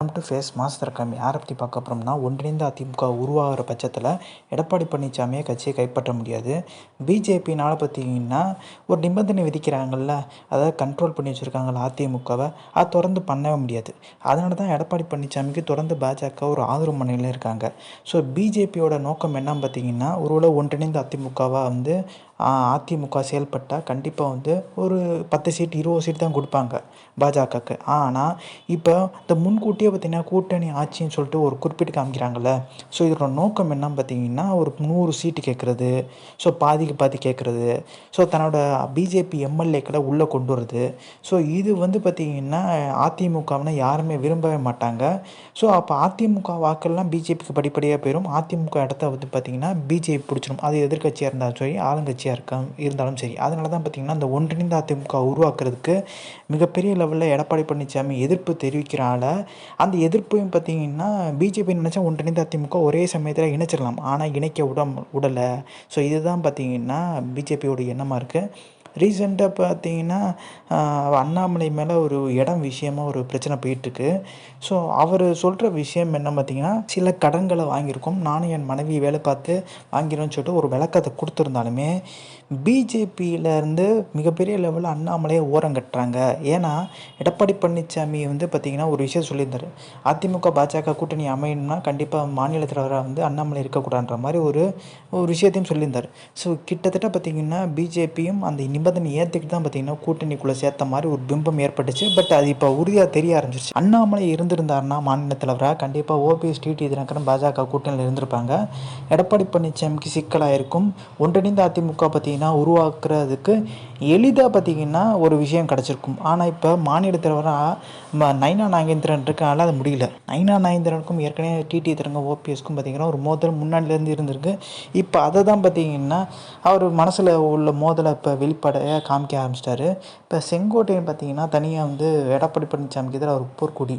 To face master கம்மி. யாரை பற்றி பார்க்க போகிறோம்னா ஒன்றிணைந்த அதிமுக உருவாகிற பட்சத்தில் எடப்பாடி பழனிசாமியை கட்சியை கைப்பற்ற முடியாது. பிஜேபினால் பார்த்தீங்கன்னா ஒரு நிபந்தனை விதிக்கிறாங்கல்ல அதாவது கண்ட்ரோல் பண்ணி வச்சுருக்காங்கல்ல அதிமுகவை. அதை தொடர்ந்து பண்ணவே முடியாது. அதனால தான் எடப்பாடி பழனிசாமிக்கு தொடர்ந்து பாஜக ஒரு ஆதரவு மனையில் இருக்காங்க. ஸோ பிஜேபியோட நோக்கம் என்னன்னு பார்த்தீங்கன்னா ஒருவேளை ஒன்றிணைந்த அதிமுகவாக வந்து அதிமுக செயல்பட்டால் கண்டிப்பாக வந்து ஒரு பத்து சீட் இருபது சீட் தான் கொடுப்பாங்க பாஜகவுக்கு ஆனால் இப்போ இந்த முன்கூட்டியே பார்த்திங்கன்னா கூட்டணி ஆட்சின்னு சொல்லிட்டு ஒரு குறிப்பிட்டு காமிக்கிறாங்கல்ல. ஸோ இதோட நோக்கம் என்னன்னு பார்த்தீங்கன்னா ஒரு நூறு சீட்டு கேட்குறது ஸோ பாதிக்கு பாதி கேட்குறது ஸோ தன்னோட பிஜேபி எம்எல்ஏக்களை உள்ளே கொண்டு வருது ஸோ இது வந்து பார்த்திங்கன்னா அதிமுகவுனா யாருமே விரும்பவே மாட்டாங்க. ஸோ அப்போ அதிமுக வாக்கெல்லாம் பிஜேபிக்கு படிப்படியாக போயிடும் அதிமுக இடத்த வந்து பார்த்திங்கன்னா பிஜேபி பிடிச்சிடும் அது எதிர்கட்சியாக இருந்தாலும் சரி ஆளுங்கட்சியாக இருக்க இருந்தாலும் சரி. அதனால தான் பார்த்திங்கன்னா அந்த ஒன்றிணைந்த அதிமுக உருவாக்குறதுக்கு மிகப்பெரிய லெவலில் எடப்பாடி பழனிசாமி எதிர்ப்பு தெரிவிக்கிறால அந்த எதிர்ப்பையும் பார்த்திங்கன்னா பிஜேபி நினச்சா ஒன்றிணைந்த அதிமுக ஒரே சமயத்தில் இணைச்சிடலாம். ஆனால் இணைக்க விட விடலை ஸோ இதுதான் பார்த்திங்கன்னா பிஜேபியோட எண்ணமாக இருக்குது ரீசெண்டாக பார்த்தீங்கன்னா அண்ணாமலை மேலே ஒரு இடம் விஷயமா ஒரு பிரச்சனை போயிட்டுருக்கு. ஸோ அவர் சொல்கிற விஷயம் என்ன பார்த்தீங்கன்னா சில கடன்களை வாங்கியிருக்கோம். நானும் என் மனைவி வேலை பார்த்து வாங்கிறோன்னு சொல்லிட்டு ஒரு விளக்கத்தை கொடுத்துருந்தாலுமே பிஜேபியிலேருந்து மிகப்பெரிய லெவலில் அண்ணாமலையை ஓரம் கட்டுறாங்க. ஏன்னா எடப்பாடி பழனிசாமி வந்து பார்த்திங்கன்னா ஒரு விஷயம் சொல்லியிருந்தார். அதிமுக பாஜக கூட்டணி அமையணும்னா கண்டிப்பாக மாநில தலைவராக வந்து அண்ணாமலை இருக்கக்கூடாதுன்ற மாதிரி ஒரு ஒரு விஷயத்தையும் சொல்லியிருந்தார். ஸோ கிட்டத்தட்ட பார்த்திங்கன்னா பிஜேபியும் அந்த நிபந்தனை ஏற்றுக்கிட்டு தான் பார்த்தீங்கன்னா கூட்டணிக்குள்ளே சேர்த்த மாதிரி ஒரு பிம்பம் ஏற்பட்டுச்சு. பட் அது இப்போ உறுதியாக தெரிய ஆரம்பிச்சிருச்சு. அண்ணாமலை இருந்திருந்தாருன்னா மாநில தலைவராக கண்டிப்பாக ஓபிஎஸ் டிடி தினகரன் பாஜக கூட்டணியில் இருந்திருப்பாங்க. எடப்பாடி பழனிசாமிக்கு சிக்கலாக இருக்கும் ஒன்றிணைந்த அதிமுக பார்த்திங்கன்னா உருவாக்குறதுக்கு எளிதாக பார்த்தீங்கன்னா ஒரு விஷயம் கிடச்சிருக்கும். ஆனால் இப்போ மாநில தலைவராக நைனா நாகேந்திரன் இருக்கனால அது முடியல. நைனா நாகேந்திரனுக்கும் ஏற்கனவே டிடி திறங்க ஓபிஎஸ்க்கும் பார்த்திங்கன்னா ஒரு மோதல் முன்னாடிலேருந்து இருந்திருக்கு. இப்போ அதை தான் பார்த்தீங்கன்னா அவர் மனசில் உள்ள மோதலை இப்போ வெளிப்பாடு படையை காமிக்க ஆரம்பிச்சிட்டாரு. இப்போ செங்கோட்டையன் பார்த்தீங்கன்னா தனியாக வந்து எடப்பாடி பழனிசாமிக்கு எதிராக ஒரு போர்க்கொடி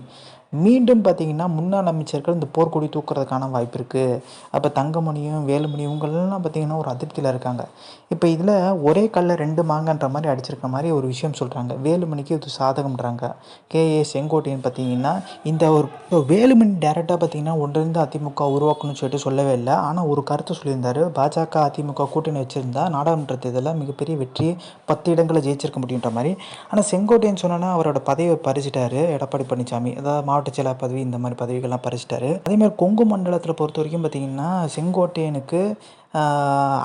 மீண்டும் பார்த்திங்கன்னா முன்னாள் அமைச்சர்கள் இந்த போர்க்கொடி தூக்குறதுக்கான வாய்ப்பு இருக்குது அப்போ தங்கமணியும் வேலுமணி இவங்கெல்லாம் பார்த்திங்கன்னா ஒரு அதிருப்தியில் இருக்காங்க. இப்போ இதில் ஒரே கல்ல ரெண்டு மாங்கன்ற மாதிரி அடிச்சிருக்க மாதிரி ஒரு விஷயம் சொல்கிறாங்க வேலுமணிக்கு இது சாதகம்ன்றாங்க. கே. ஏ. செங்கோட்டையன் பார்த்திங்கன்னா இந்த ஒரு வேலுமணி டேரெக்டாக பார்த்திங்கன்னா ஒன்றிருந்து அதிமுக உருவாக்கணும்னு சொல்லிட்டு சொல்லவே இல்லை. ஆனால் ஒரு கருத்தை சொல்லியிருந்தார். பாஜக அதிமுக கூட்டணி வச்சுருந்தா நாடாளுமன்ற தேர்தலில் மிகப்பெரிய வெற்றி பத்து இடங்களை ஜெயிச்சிருக்க முடியுன்ற மாதிரி. ஆனால் செங்கோட்டையன் சொன்னோன்னா அவரோட பதவியை பறிச்சிட்டாரு. எடப்பாடி பழனிசாமி. அதாவது மாவட்ட செயலர் பதவி இந்த மாதிரி பதவிகள்லாம் பறிச்சிட்டாரு. அதேமாதிரி கொங்கு மண்டலத்தில் பொறுத்த வரைக்கும் பார்த்திங்கன்னா செங்கோட்டையனுக்கு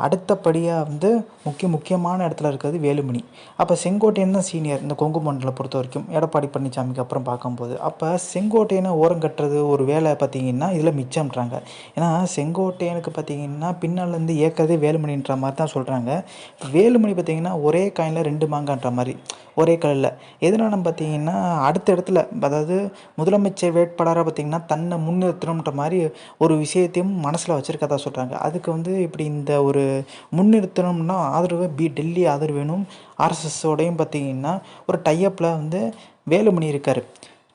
அடுத்தபடியாக வந்து முக்கிய முக்கியமான இடத்துல இருக்கிறது வேலுமணி. அப்போ செங்கோட்டையன் தான் சீனியர் இந்த கொங்கு மண்டலை பொறுத்த வரைக்கும். எடப்பாடி பழனிசாமிக்கு அப்புறம் பார்க்கும்போது. அப்போ செங்கோட்டையனை ஓரம் கட்டுறது ஒரு வேலை பார்த்திங்கன்னா இதில் மிச்சம்ன்றாங்க. ஏன்னா செங்கோட்டையனுக்கு பார்த்திங்கன்னா பின்னாலேருந்து இயக்கிறதே வேலுமணின்ற மாதிரி தான் சொல்கிறாங்க வேலுமணி பார்த்திங்கன்னா ஒரே காயினில் ரெண்டு மாங்கான்ற மாதிரி. ஒரே கல்லில். எதனால பார்த்தீங்கன்னா அடுத்த இடத்துல அதாவது முதலமைச்சர் வேட்பாளராக பார்த்திங்கன்னா தன்னை முன்னிறுத்தணுன்ற மாதிரி ஒரு விஷயத்தையும் மனசில் வச்சுருக்கதா சொல்கிறாங்க அதுக்கு வந்து இப்படி இந்த ஒரு முன்னிறுத்தணும்னா ஆதரவு பி டெல்லி ஆதரவு வேணும். ஆர்எஸ்எஸோடையும் பார்த்தீங்கன்னா ஒரு டைஅப்பில் வந்து வேலுமணி இருக்கார்.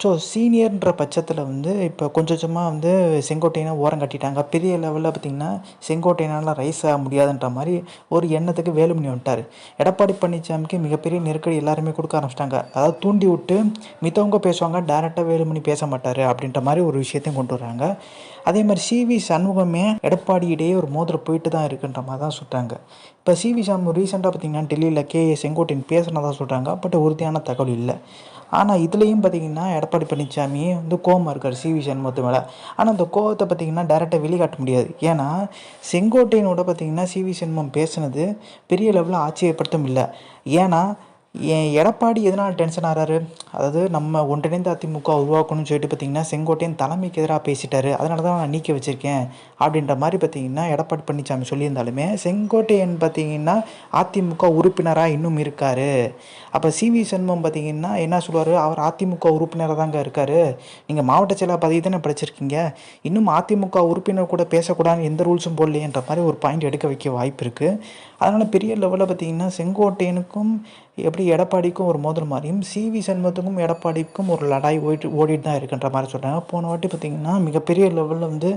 ஸோ சீனியர்ன்ற பட்சத்தில் வந்து இப்போ கொஞ்சம் கொஞ்சமாக வந்து செங்கோட்டையனை ஓரம் கட்டிட்டாங்க. பெரிய லெவலில் பார்த்திங்கன்னா செங்கோட்டையனால் ரைஸ் ஆக முடியாதுன்ற மாதிரி ஒரு எண்ணத்துக்கு வேலுமணி வந்துட்டார். எடப்பாடி பழனிசாமிக்கு மிகப்பெரிய நெருக்கடி எல்லாருமே கொடுக்க ஆரம்பிச்சிட்டாங்க. அதாவது தூண்டி விட்டு மித்தவங்க பேசுவாங்க டேரெக்டாக வேலுமணி பேச மாட்டார் அப்படின்ற மாதிரி ஒரு விஷயத்தையும் கொண்டு வராங்க. அதே மாதிரி சிவி சண்முகமே எடப்பாடியிடையே ஒரு மோதிரம் போயிட்டு தான் இருக்குன்ற மாதிரி தான் சொல்கிறாங்க இப்போ சிவி சண்முகம் ரீசெண்டாக பார்த்திங்கன்னா டெல்லியில் கே செங்கோட்டையன் பேசுனதாக சொல்கிறாங்க பட் உறுதியான தகவல் இல்லை. ஆனால் இதுலேயும் பார்த்திங்கன்னா எடப்பாடி பழனிசாமி வந்து கோவமாக இருக்கார் சி வி சண்முகத்து மேலே. ஆனால் அந்த கோவத்தை பார்த்திங்கன்னா டேரெக்டாக வெளிக்காட்ட முடியாது. ஏன்னா செங்கோட்டையனோட பார்த்திங்கன்னா சி வி சண்முகம் பேசுனது பெரிய லெவலில் ஆச்சரியப்படுத்தும் இல்லை. ஏன்னா எடப்பாடி எதனால் டென்ஷன் ஆகிறாரு அதாவது நம்ம ஒன்றிணைந்த அதிமுக உருவாக்கணும்னு சொல்லிட்டு பார்த்திங்கன்னா செங்கோட்டையன் தலைமைக்கு எதிராக பேசிட்டாரு. அதனால தான் நான் நீக்கி வச்சுருக்கேன் அப்படின்ற மாதிரி பார்த்திங்கன்னா எடப்பாடி பழனிசாமி சொல்லியிருந்தாலுமே செங்கோட்டையன் பார்த்திங்கன்னா அதிமுக உறுப்பினராக இன்னும் இருக்கார். அப்போ சி வி சண்முகம் பார்த்திங்கன்னா என்ன சொல்லுவார்? அவர் அதிமுக உறுப்பினராக தாங்க இருக்கார். நீங்கள் மாவட்ட செயலாளர் பதவி தானே படிச்சிருக்கீங்க. இன்னும் அதிமுக உறுப்பினர் கூட பேசக்கூடாதுன்னு எந்த ரூல்ஸும் போடலையன்ற மாதிரி ஒரு பாயிண்ட் எடுக்க வைக்க வாய்ப்பு இருக்குது அதனால் பெரிய லெவலில் பார்த்திங்கன்னா செங்கோட்டையனுக்கும் எப்படி எடப்பாடிக்கும் ஒரு மோதல் மாதிரியும் சிவி சண்முகத்துக்கும் எடப்பாடிக்கும் ஒரு லடாய் ஓடிட்டு ஓடிட்டு தான் இருக்குன்ற மாதிரி சொல்கிறாங்க போன வாட்டி பார்த்திங்கன்னா மிகப்பெரிய லெவலில் வந்து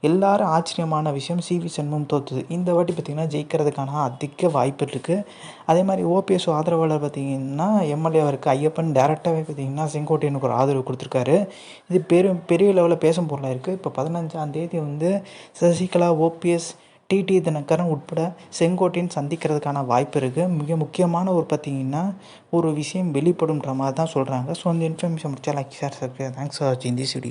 எல்லாரும் ஆச்சரியமான விஷயம் சிவி சண்முகம் தோற்றுது இந்த வாட்டி பார்த்திங்கன்னா ஜெயிக்கிறதுக்கான அதிக வாய்ப்பு இருக்குது அதே மாதிரி ஓபிஎஸ் ஆதரவாளர் பார்த்திங்கன்னா எம்எல்ஏவாக இருக்குது ஐயப்பன் டேரெக்டாகவே பார்த்திங்கன்னா செங்கோட்டையனுக்கு ஒரு ஆதரவு கொடுத்துருக்காரு. இது பெரும் பெரிய லெவலில் பேசும் பொருளாக இருக்குது இப்போ பதினஞ்சாம் தேதி வந்து சசிகலா ஓபிஎஸ் டிடி தினகரன் உட்பட செங்கோட்டையன் சந்திக்கிறதுக்கான வாய்ப்பு இருக்குது மிக முக்கியமான ஒரு பார்த்திங்கன்னா ஒரு விஷயம் வெளிப்படும்ன்ற மாதிரி தான் சொல்கிறாங்க ஸோ அந்த இன்ஃபர்மேஷன் முடிச்சா like share subscribe thanks for வாட்சிங் திஸ் வீடியோ